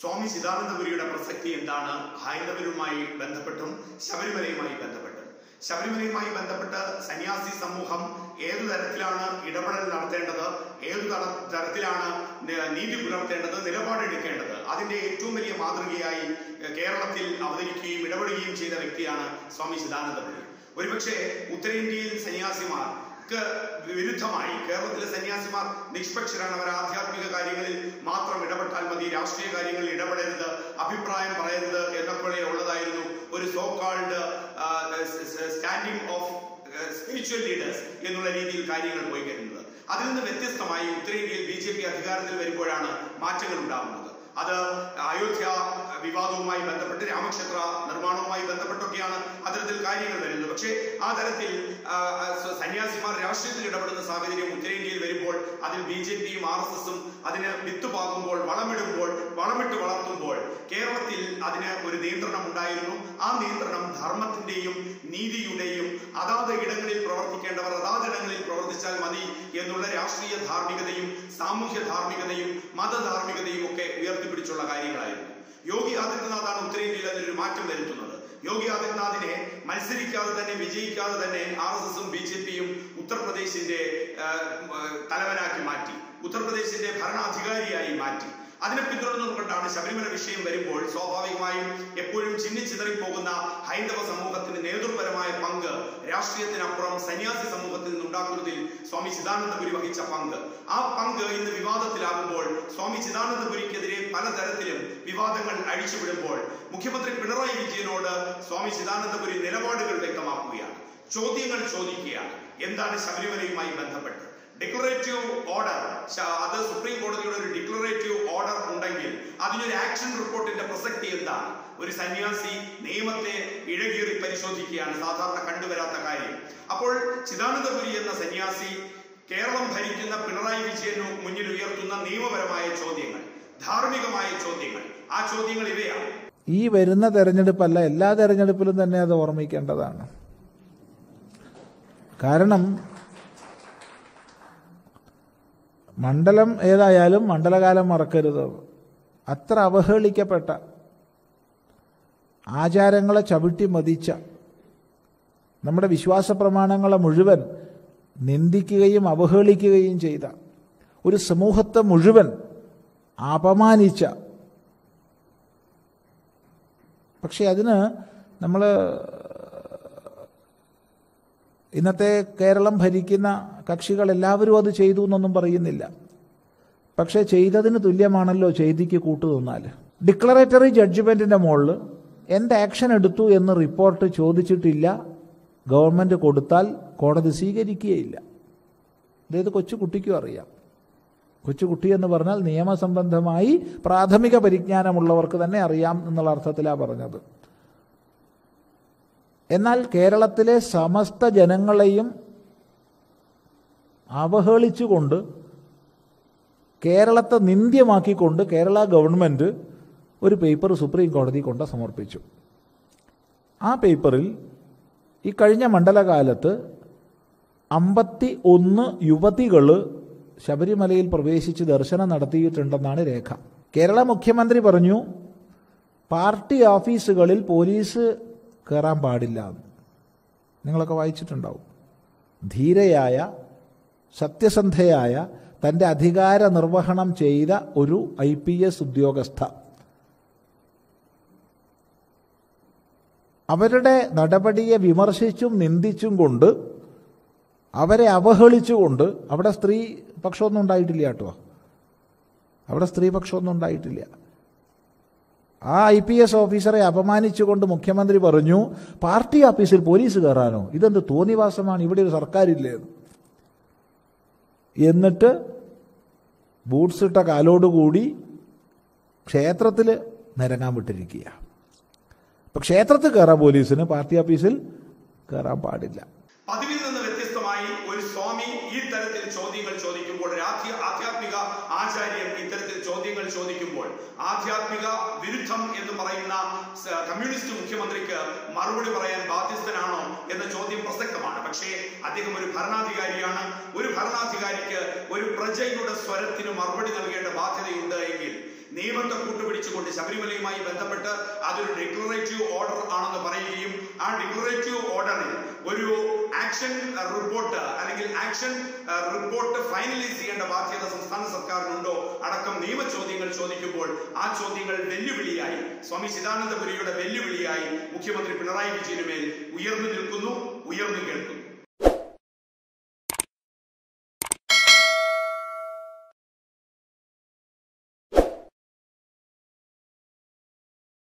സ്വാമി ചിദാനന്ദപുരിയുടെ പ്രസക്തി എന്താണ്? ഹൈന്ദവരുമായി ബന്ധപ്പെട്ടും ശബരിമലയുമായി ബന്ധപ്പെട്ടും. ശബരിമലയുമായി ബന്ധപ്പെട്ട് സന്യാസി സമൂഹം ഏതു തരത്തിലാണ് ഇടപെടൽ നടത്തേണ്ടത്? ഏതു തര- തരത്തിലാണ് നീതി പുലർത്തേണ്ടത്? നിലപാടെടുക്കേണ്ടത് അതിന്റെ ഏറ്റവും വലിയ മാതൃകയായി കേരളത്തിൽ അവതരിക്കുകയും ഇടപെടുകയും ചെയ്ത വ്യക്തിയാണ് സ്വാമി ചിദാനന്ദപുരി. ഒരുപക്ഷെ ഉത്തരേന്ത്യയിൽ സന്യാസിമാർക്ക് വിരുദ്ധമായി കേരളത്തിലെ സന്യാസിമാർ നിഷ്പക്ഷരാണ് അവർ ആധ്യാത്മിക കാര്യങ്ങളിൽ രാഷ്ട്രീയ കാര്യങ്ങളിൽ ഇടപെടരുത് അഭിപ്രായം പറയരുത് എന്നൊക്കെ ഉള്ളതായിരുന്നു ഒരു so called standing of spiritual leaders എന്നുള്ള രീതിയിൽ കാര്യങ്ങൾ പോയി വരുന്നത് അതിൽ നിന്ന് വ്യത്യസ്തമായി ഉത്തരേന്ത്യയിൽ ബി ജെ പി അധികാരത്തിൽ വരുമ്പോഴാണ് മാറ്റങ്ങൾ ഉണ്ടാകുന്നത്. അത് അയോധ്യ വിവാദവുമായി ബന്ധപ്പെട്ട് രാമക്ഷേത്ര നിർമ്മാണവുമായി ബന്ധപ്പെട്ടൊക്കെയാണ് അത്തരത്തിൽ കാര്യങ്ങൾ വരുന്നത്. പക്ഷേ ആ തരത്തിൽ സന്യാസിമാർ രാഷ്ട്രീയത്തിൽ ഇടപെടുന്ന സാഹചര്യം ഉത്തരേന്ത്യയിൽ വരുമ്പോൾ അതിൽ ബി ജെ പിയും ആർ എസ് എസും അതിന് വിത്തുപാകുമ്പോൾ വളമിടുമ്പോൾ വളമിട്ട് വളർത്തുമ്പോൾ കേരളത്തിൽ അതിന് ഒരു നിയന്ത്രണം ഉണ്ടായിരുന്നു ആ നിയന്ത്രണം ധർമ്മത്തിന്റെയും നീതിയുടെയും അതാത് ഇടങ്ങളിൽ പ്രവർത്തിക്കേണ്ടവർ അതാത് ഇടങ്ങളിൽ പ്രവർത്തിച്ചാൽ മതി എന്നുള്ള രാഷ്ട്രീയ ധാർമ്മികതയും സാമൂഹ്യ ധാർമ്മികതയും മതധാർമ്മികതയും ഒക്കെ ഉയർത്തിപ്പിടിച്ചുള്ള കാര്യങ്ങളായിരുന്നു. യോഗി ആദിത്യനാഥാണ് ഉത്തരേന്ത്യയിൽ അതിനൊരു മാറ്റം വരുത്തുന്നത്. യോഗി ആദിത്യനാഥിനെ മത്സരിക്കാതെ തന്നെ വിജയിക്കാതെ തന്നെ ആർ എസ് എസും ബി ജെ പിയും ഉത്തർപ്രദേശിന്റെ തലവനാക്കി മാറ്റി. ഉത്തർപ്രദേശിന്റെ ഭരണാധികാരിയായി മാറ്റി. അതിനെ പിന്തുടർന്നുകൊണ്ടാണ് ശബരിമല വിഷയം വരുമ്പോൾ സ്വാഭാവികമായും എപ്പോഴും ചിന്നിച്ചിതറിപ്പോകുന്ന ഹൈന്ദവ സമൂഹത്തിന്റെ നേതൃപരമായ പങ്ക് രാഷ്ട്രീയത്തിനപ്പുറം സന്യാസി സമൂഹത്തിൽ നിന്നുണ്ടാക്കുന്നതിൽ സ്വാമി ചിദാനന്ദപുരി വഹിച്ച പങ്ക്. ആ പങ്ക് ഇന്ന് വിവാദത്തിലാകുമ്പോൾ സ്വാമി ചിദാനന്ദപുരിക്കെതിരെ പലതരത്തിലും വിവാദങ്ങൾ അഴിച്ചുവിടുമ്പോൾ മുഖ്യമന്ത്രി പിണറായി വിജയനോട് സ്വാമി ചിദാനന്ദപുരി നിലപാടുകൾ വ്യക്തമാക്കുകയാണ്. ചോദ്യങ്ങൾ ചോദിക്കുകയാണ്. എന്താണ് ശബരിമലയുമായി ബന്ധപ്പെട്ട്? ഡിക്ലറേറ്റീവ് ഓർഡർ അത് സുപ്രീം കോടതിയുടെ ഒരു ഡിക്ലറേറ്റീവ് ഓർഡർ ഉണ്ടെങ്കിൽ അതിനൊരു ആക്ഷൻ റിപ്പോർട്ടിന്റെ പ്രസക്തി എന്താണ്? ഒരു സന്യാസി നിയമത്തെ ഇഴകീറി പരിശോധിക്കുകയാണ് സാധാരണ കണ്ടുവരാത്ത കാര്യം. അപ്പോൾ ചിദാനന്ദപുരി എന്ന സന്യാസി കേരളം ഭരിക്കുന്ന പിണറായി വിജയനു മുന്നിൽ ഉയർത്തുന്ന നിയമപരമായ ചോദ്യങ്ങൾ ധാർമ്മികമായ ചോദ്യങ്ങൾ. ആ ചോദ്യങ്ങൾ ഇവയാണ്. ഈ വരുന്ന തെരഞ്ഞെടുപ്പല്ല എല്ലാ തെരഞ്ഞെടുപ്പിലും തന്നെ അത് ഓർമ്മിക്കേണ്ടതാണ്. കാരണം മണ്ഡലം ഏതായാലും മണ്ഡലകാലം മറക്കരുത്. അത്ര അവഹേളിക്കപ്പെട്ട ആചാരങ്ങളെ ചവിട്ടി മതിച്ച നമ്മുടെ വിശ്വാസ പ്രമാണങ്ങളെ മുഴുവൻ നിന്ദിക്കുകയും അവഹേളിക്കുകയും ചെയ്ത ഒരു സമൂഹത്തെ മുഴുവൻ അപമാനിച്ച. പക്ഷെ അതിന് നമ്മൾ ഇന്നത്തെ കേരളം ഭരിക്കുന്ന കക്ഷികൾ എല്ലാവരും അത് ചെയ്തു എന്നൊന്നും പറയുന്നില്ല. പക്ഷേ ചെയ്തതിന് തുല്യമാണല്ലോ ചെയ്തിക്ക് കൂട്ടു തന്നാൽ ഡിക്ലറേറ്ററി ജഡ്ജ്മെന്റിന്റെ മുകളിൽ എന്ത് ആക്ഷൻ എടുത്തു എന്ന് റിപ്പോർട്ട് ചോദിച്ചിട്ടില്ല. ഗവൺമെന്റ് കൊടുത്താൽ കോടതി സ്വീകരിക്കുകയില്ല. അതായത് കൊച്ചു കുട്ടിക്കും അറിയാം. കൊച്ചുകുട്ടി എന്ന് പറഞ്ഞാൽ നിയമസംബന്ധമായി പ്രാഥമിക പരിജ്ഞാനമുള്ളവർക്ക് തന്നെ അറിയാം എന്നുള്ള അർത്ഥത്തിലാണ് പറഞ്ഞത്. എന്നാൽ കേരളത്തിലെ സമസ്ത ജനങ്ങളെയും അവഹേളിച്ചുകൊണ്ട് കേരളത്തെ നിന്ദ്യമാക്കിക്കൊണ്ട് കേരള ഗവൺമെന്റ് ഒരു പേപ്പർ സുപ്രീം കോടതി കൊണ്ട് സമർപ്പിച്ചു. ആ പേപ്പറിൽ ഈ കഴിഞ്ഞ മണ്ഡലകാലത്ത് അമ്പത്തി ഒന്ന് യുവതികൾ ശബരിമലയിൽ പ്രവേശിച്ച് ദർശനം നടത്തിയിട്ടുണ്ടെന്നാണ് രേഖ. കേരള മുഖ്യമന്ത്രി പറഞ്ഞു പാർട്ടി ഓഫീസുകളിൽ പോലീസ് കയറാൻ പാടില്ല. നിങ്ങളൊക്കെ വായിച്ചിട്ടുണ്ടാവും. ധീരയായ സത്യസന്ധയായ തന്റെ അധികാര നിർവഹണം ചെയ്ത ഒരു ഐ പി എസ് ഉദ്യോഗസ്ഥ. അവരുടെ നടപടിയെ വിമർശിച്ചും നിന്ദിച്ചും കൊണ്ട് അവരെ അവഹേളിച്ചുകൊണ്ട് അവിടെ സ്ത്രീ പക്ഷമൊന്നും ഉണ്ടായിട്ടില്ല കേട്ടോ. അവിടെ സ്ത്രീ പക്ഷമൊന്നും ഉണ്ടായിട്ടില്ല. ആ ഐ പി എസ് ഓഫീസറെ അപമാനിച്ചുകൊണ്ട് മുഖ്യമന്ത്രി പറഞ്ഞു പാർട്ടി ഓഫീസിൽ പോലീസ് കയറാനോ? ഇതെന്ത് തോന്നിവാസമാണ്? ഇവിടെ ഒരു സർക്കാരില്ലേ? എന്ന്. എന്നിട്ട് ബൂട്ട്സ് ഇട്ട കാലോടുകൂടി ക്ഷേത്രത്തിൽ നിരങ്ങാൻ വിട്ടിരിക്കുക ഇപ്പം ക്ഷേത്രത്തിൽ കയറാൻ പോലീസിന് പാർട്ടി ഓഫീസിൽ കയറാൻ പാടില്ല. പതിവിൽ നിന്ന് വ്യത്യസ്തമായി ഒരു സ്വാമി ഈ തരത്തിൽ ചോദ്യങ്ങൾ ചോദിക്കുമ്പോൾ ആധ്യാത്മിക ആചാര്യൻ ഇത്തരത്തിൽ ചോദ്യങ്ങൾ ചോദിക്കുമ്പോൾ ആധ്യാത്മിക വിരുദ്ധം എന്ന് പറയുന്ന കമ്മ്യൂണിസ്റ്റ് മുഖ്യമന്ത്രിക്ക് മറുപടി പറയാൻ ബാധ്യസ്ഥനാണോ എന്ന ചോദ്യം പ്രസക്തമാണ്. പക്ഷേ അദ്ദേഹം ഒരു ഭരണാധികാരിയാണ്. ഒരു ഭരണാധികാരിക്ക് ഒരു പ്രജയുടെ സ്വരത്തിന് മറുപടി നൽകേണ്ട ബാധ്യതയുണ്ട് എങ്കിൽ നിയമത്തെ കൂട്ടുപിടിച്ചുകൊണ്ട് ശബരിമലയുമായി ബന്ധപ്പെട്ട് അതൊരു ഡിക്ലറേറ്റീവ് ഓർഡർ ആണെന്ന് പറയുകയും ആ ഡിക്ലറേറ്റീവ് ഓർഡറിൽ ഒരു ആക്ഷൻ റിപ്പോർട്ട് അല്ലെങ്കിൽ ആക്ഷൻ റിപ്പോർട്ട് ഫൈനലൈസ് ചെയ്യേണ്ട ബാധ്യത സംസ്ഥാന സർക്കാരിനുണ്ടോ അടക്കം നിയമ ചോദ്യങ്ങൾ ചോദിക്കുമ്പോൾ ആ ചോദ്യങ്ങൾ വെല്ലുവിളിയായി. സ്വാമി ചിദാനന്ദപുരിയുടെ വെല്ലുവിളിയായി മുഖ്യമന്ത്രി പിണറായി വിജയന് മേൽ ഉയർന്നു നിൽക്കുന്നു ഉയർന്നു കേൾക്കുന്നു.